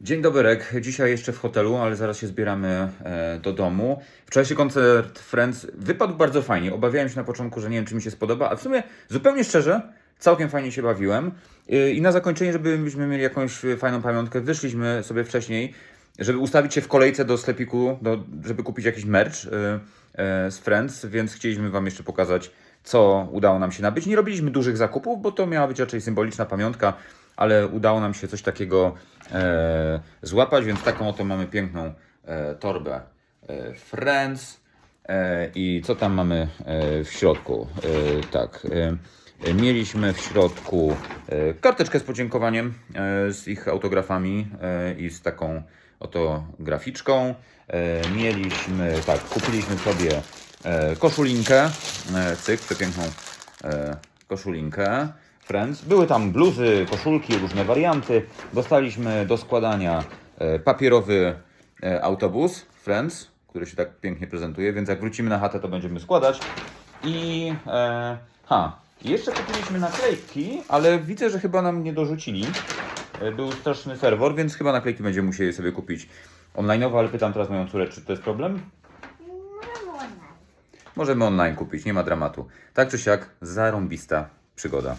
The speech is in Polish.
Dzień doberek. Dzisiaj jeszcze w hotelu, ale zaraz się zbieramy e, do domu. Wczorajszy koncert Friends wypadł bardzo fajnie. Obawiałem się na początku, że nie wiem, czy mi się spodoba, a w sumie zupełnie szczerze, całkiem fajnie się bawiłem. E, I na zakończenie, żebyśmy mieli jakąś fajną pamiątkę, wyszliśmy sobie wcześniej, żeby ustawić się w kolejce do sklepiku, do, żeby kupić jakiś merch e, z Friends, więc chcieliśmy Wam jeszcze pokazać, co udało nam się nabyć. Nie robiliśmy dużych zakupów, bo to miała być raczej symboliczna pamiątka, ale udało nam się coś takiego e, złapać, więc taką oto mamy piękną e, torbę e, Friends. E, I co tam mamy e, w środku? E, tak. E, mieliśmy w środku e, karteczkę z podziękowaniem e, z ich autografami e, i z taką oto graficzką. Mieliśmy, tak, kupiliśmy sobie koszulinkę, cyk, przepiękną koszulinkę. Friends. Były tam bluzy, koszulki, różne warianty. Dostaliśmy do składania e, papierowy e, autobus Friends, który się tak pięknie prezentuje, więc jak wrócimy na chatę, to będziemy składać. I e, ha, jeszcze kupiliśmy naklejki, ale widzę, że chyba nam nie dorzucili. E, Był straszny ferwor, więc chyba naklejki będziemy musieli sobie kupić online'owo, ale pytam teraz moją córę, czy to jest problem? Możemy online. Możemy online kupić, nie ma dramatu. Tak czy siak, zarąbista przygoda.